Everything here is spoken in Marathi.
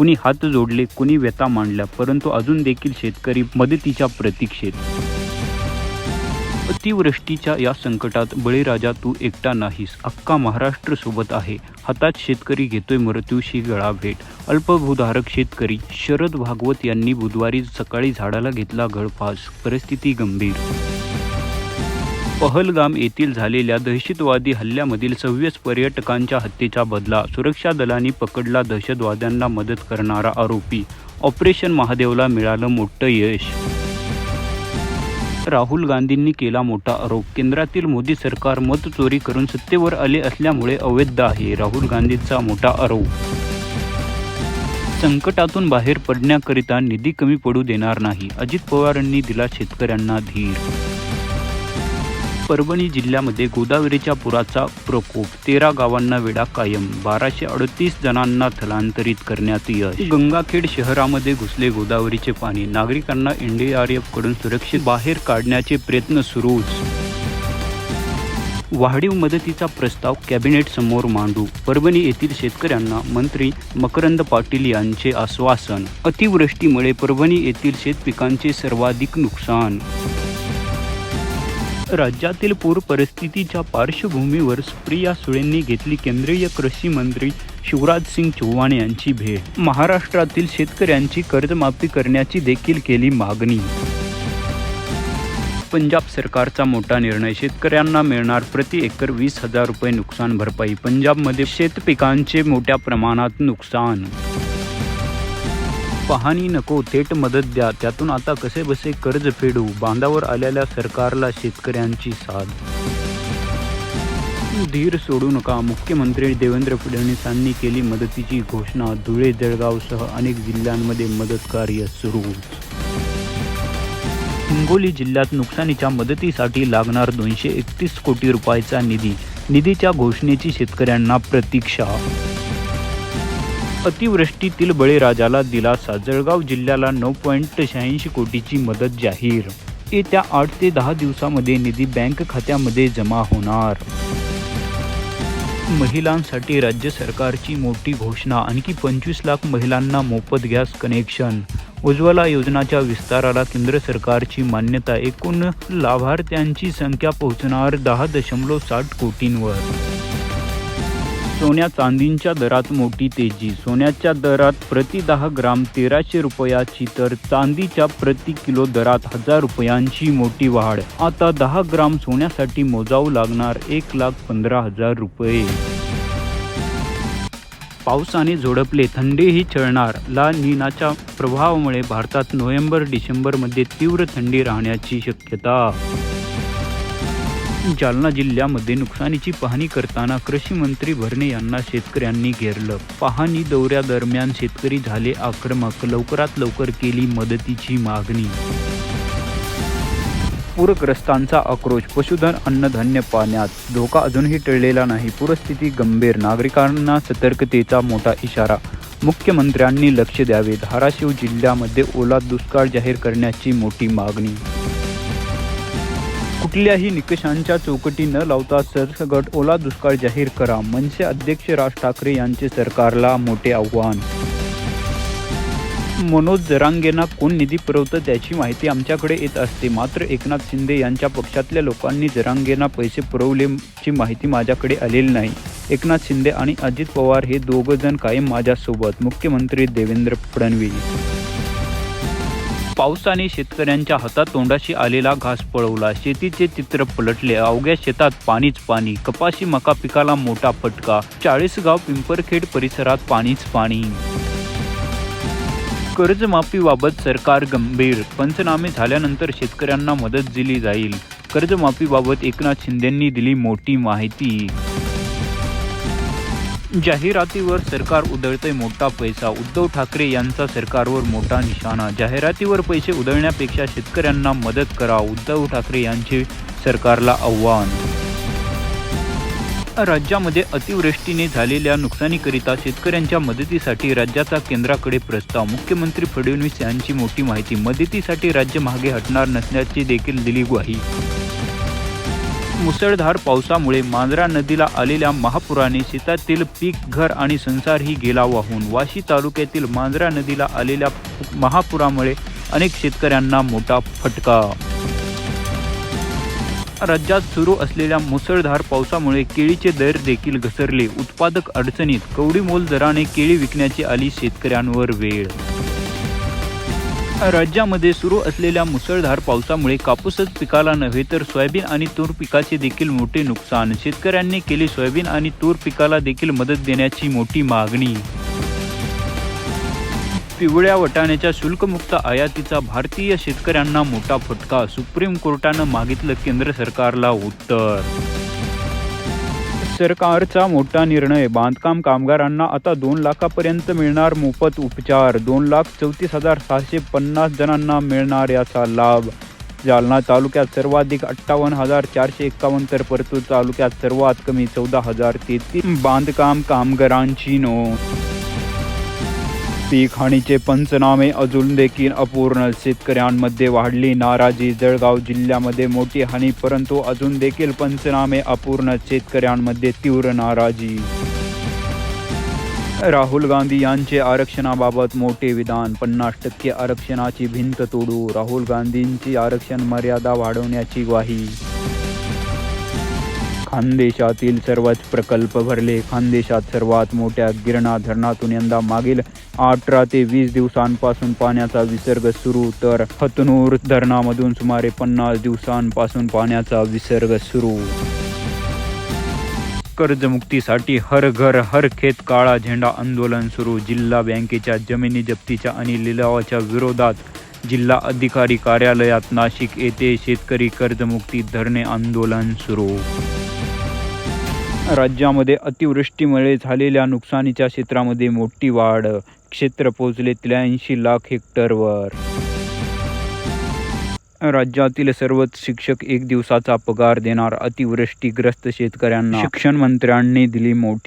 कुणी हात जोडले कुणी व्यथा मांडल्या परंतु अजून देखील शेतकरी मदतीच्या प्रतीक्षेत. अतिवृष्टीच्या या संकटात बळीराजा तू एकटा नाहीस अख्खा महाराष्ट्र सोबत आहे. हातात शेतकरी घेतोय मृत्यूशी गळा भेट. अल्पभूधारक शेतकरी शरद भागवत यांनी बुधवारी सकाळी झाडाला घेतला गळफास. परिस्थिती गंभीर. पहलगाम येथील झालेल्या दहशतवादी हल्ल्यामधील सव्वीस पर्यटकांच्या हत्येचा बदला सुरक्षा दलांनी पकडला दहशतवाद्यांना मदत करणारा आरोपी. ऑपरेशन महादेवला मिळालं मोठं यश. राहुल गांधींनी केला मोठा आरोप. केंद्रातील मोदी सरकार मत चोरी करून सत्तेवर आले असल्यामुळे अवैध आहे. राहुल गांधींचा मोठा आरोप. संकटातून बाहेर पडण्याकरिता निधी कमी पडू देणार नाही. अजित पवारांनी दिला शेतकऱ्यांना धीर. परभणी जिल्ह्यामध्ये गोदावरीच्या पुराचा प्रकोप. तेरा गावांना वेढा कायम. बाराशे अडतीस जणांना स्थलांतरित करण्यात यश. गंगाखेड शहरामध्ये घुसले गोदावरीचे पाणी. नागरिकांना एनडीआरएफकडून सुरक्षित बाहेर काढण्याचे प्रयत्न सुरूच. वाढीव मदतीचा प्रस्ताव कॅबिनेट समोर मांडू. परभणी येथील शेतकऱ्यांना मंत्री मकरंद पाटील यांचे आश्वासन. अतिवृष्टीमुळे परभणी येथील शेतपिकांचे सर्वाधिक नुकसान राज्यातील पूर परिस्थितीच्या पार्श्वभूमीवर सुप्रिया सुळेंनी घेतली केंद्रीय कृषी मंत्री शिवराज सिंग चौहान यांची भेट. महाराष्ट्रातील शेतकऱ्यांची कर्जमाफी करण्याची देखील केली मागणी. पंजाब सरकारचा मोठा निर्णय शेतकऱ्यांना मिळणार प्रति एकर वीस हजार रुपये नुकसान भरपाई पंजाबमध्ये शेतपिकांचे मोठ्या प्रमाणात नुकसान पाहणी नको थेट मदत द्या. त्यातून आता कसे बसे कर्ज फेडू? बांधावर आलेल्या सरकारला शेतकऱ्यांची साथ. धीर सोडू नका. मुख्यमंत्री देवेंद्र फडणवीसांनी केली मदतीची घोषणा. धुळे जळगावसह अनेक जिल्ह्यांमध्ये मदत कार्य सुरू हिंगोली जिल्ह्यात नुकसानीच्या मदतीसाठी लागणार दोनशे एकतीस कोटी रुपयाचा निधी. निधीच्या घोषणेची शेतकऱ्यांना प्रतीक्षा अतिवृष्टीतील बळीराजाला दिलासा. जळगाव जिल्ह्याला नऊ पॉईंट शहाऐंशी कोटीची मदत जाहीर. येत्या आठ ते दहा दिवसामध्ये निधी बँक खात्यामध्ये जमा होणार. महिलांसाठी राज्य सरकारची मोठी घोषणा. आणखी पंचवीस लाख महिलांना मोफत गॅस कनेक्शन. उज्ज्वला योजनाच्या विस्ताराला केंद्र सरकारची मान्यता. एकूण लाभार्थ्यांची संख्या पोहोचणार दहा दशमलव साठ कोटींवर. सोन्या चांदींच्या दरात मोठी तेजी. सोन्याच्या दरात प्रति दहा ग्राम तेराशे रुपयाची तर चांदीच्या प्रति किलो दरात हजार रुपयांची मोठी वाढ. आता दहा ग्राम सोन्यासाठी मोजावं लागणार एक लाख पंधरा हजार रुपये. पावसाने झोडपले थंडीही चळणार ला निनाच्या प्रभावामुळे भारतात नोव्हेंबर डिसेंबरमध्ये तीव्र थंडी राहण्याची शक्यता जालना जिल्ह्यामध्ये नुकसानीची पाहणी करताना कृषी मंत्री भरणे यांना शेतकऱ्यांनी घेरलं. पाहणी दौऱ्यादरम्यान शेतकरी झाले आक्रमक लवकरात लवकर केली मदतीची मागणी. पूरग्रस्तांचा आक्रोश पशुधन अन्नधान्य पाण्यात. धोका अजूनही टळलेला नाही. पूरस्थिती गंभीर नागरिकांना सतर्कतेचा मोठा इशारा. मुख्यमंत्र्यांनी लक्ष द्यावे. धाराशिव जिल्ह्यामध्ये ओला दुष्काळ जाहीर करण्याची मोठी मागणी. कुठल्याही निकषांच्या चौकटी न लावता सरसगट ओला दुष्काळ जाहीर करा मनसे अध्यक्ष राज ठाकरे यांचे सरकारला मोठे आव्हान. मनोज जरांगेंना कोण निधी पुरवतं त्याची माहिती आमच्याकडे येत असते. मात्र एकनाथ शिंदे यांच्या पक्षातल्या लोकांनी जरांगेंना पैसे पुरवल्याची माहिती माझ्याकडे आलेली नाही. एकनाथ शिंदे आणि अजित पवार हे दोघं जण कायम माझ्यासोबत मुख्यमंत्री देवेंद्र फडणवीस. पावसाने शेतकऱ्यांच्या हातात तोंडाशी आलेला घास पळवला. शेतीचे चित्र पलटले. अवघ्या शेतात पाणीच पाणी. कपाशी मका पिकाला मोठा फटका. चाळीसगाव पिंपरखेड परिसरात पाणीच पाणी. कर्जमाफीबाबत सरकार गंभीर. पंचनामे झाल्यानंतर शेतकऱ्यांना मदत दिली जाईल. कर्जमाफीबाबत एकनाथ शिंदेंनी दिली मोठी माहिती. जाहिरातीवर सरकार उधळतंय मोठा पैसा. उद्धव ठाकरे यांचा सरकारवर मोठा निशाणा. जाहिरातीवर पैसे उधळण्यापेक्षा शेतकऱ्यांना मदत करा उद्धव ठाकरे यांचे सरकारला आव्हान. राज्यामध्ये अतिवृष्टीने झालेल्या नुकसानीकरिता शेतकऱ्यांच्या मदतीसाठी राज्याचा केंद्राकडे प्रस्ताव. मुख्यमंत्री फडणवीस यांची मोठी माहिती. मदतीसाठी राज्य मागे हटणार नसल्याची देखील दिली ग्वाही. मुसळधार पावसामुळे मांजरा नदीला आलेल्या महापुराने शेतातील पीक घर आणि संसारही गेला वाहून. वाशी तालुक्यातील मांजरा नदीला आलेल्या महापुरामुळे अनेक शेतकऱ्यांना मोठा फटका. राज्यात सुरू असलेल्या मुसळधार पावसामुळे केळीचे दर देखील घसरले. उत्पादक अडचणीत कवडीमोल दराने केळी विकण्याची आली शेतकऱ्यांवर वेळ राज्यामध्ये सुरू असलेल्या मुसळधार पावसामुळे कापूसच पिकाला नव्हे तर सोयाबीन आणि तूर पिकाचे देखील मोठे नुकसान. शेतकऱ्यांनी केली सोयाबीन आणि तूर पिकाला देखील मदत देण्याची मोठी मागणी. पिवळ्या वटाण्याच्या शुल्कमुक्त आयातीचा भारतीय शेतकऱ्यांना मोठा फटका सुप्रीम कोर्टानं मागितलं केंद्र सरकारला उत्तर. सरकारचा मोठा निर्णय. बांधकाम कामगारांना आता दोन लाखापर्यंत मिळणार मोफत उपचार. दोन लाख चौतीस हजार सहाशे पन्नास जणांना मिळणार याचा लाभ. जालना तालुक्यात सर्वाधिक अठ्ठावन्न हजार चारशे एक्कावन्न तर परतूर तालुक्यात सर्वात कमी चौदा हजार तेहतीस बांधकाम कामगारांची नोंद. पीक हानीचे पंचनामे अजून देखील अपूर्ण. शेतकऱ्यांमध्ये वाढली नाराजी. जळगाव जिल्ह्यामध्ये मोठी हानी परंतु अजून देखील पंचनामे अपूर्ण. शेतकऱ्यांमध्ये तीव्र नाराजी. राहुल गांधी यांचे आरक्षणाबाबत मोठे विधान. पन्नास टक्के आरक्षणाची भिंत तोडू. राहुल गांधींची आरक्षण मर्यादा वाढवण्याची ग्वाही. खानदेशातील सर्वच प्रकल्प भरले. खानदेशात सर्वात मोठ्या गिरणा धरणातून यंदा मागील अठरा ते वीस दिवसांपासून पाण्याचा विसर्ग सुरू तर हतनूर धरणामधून सुमारे पन्नास दिवसांपासून पाण्याचा विसर्ग सुरू. कर्जमुक्तीसाठी हर घर हर खेत काळा झेंडा आंदोलन सुरू. जिल्हा बँकेच्या जमिनी जप्तीच्या आणि लिलावाच्या विरोधात जिल्हा अधिकारी कार्यालयात नाशिक येथे शेतकरी कर्जमुक्ती धरणे आंदोलन सुरू. राज्यामध्ये अतिवृष्टीमुळे झालेल्या नुकसानीच्या क्षेत्रामध्ये मोठी वाढ. क्षेत्र पोहोचले त्र्याऐंशी लाख हेक्टरवर. राज्यातील सर्वच शिक्षक एक दिवसाचा पगार देणार अतिवृष्टीग्रस्त शेतकऱ्यांना. शिक्षण मंत्र्यांनी दिली मोठी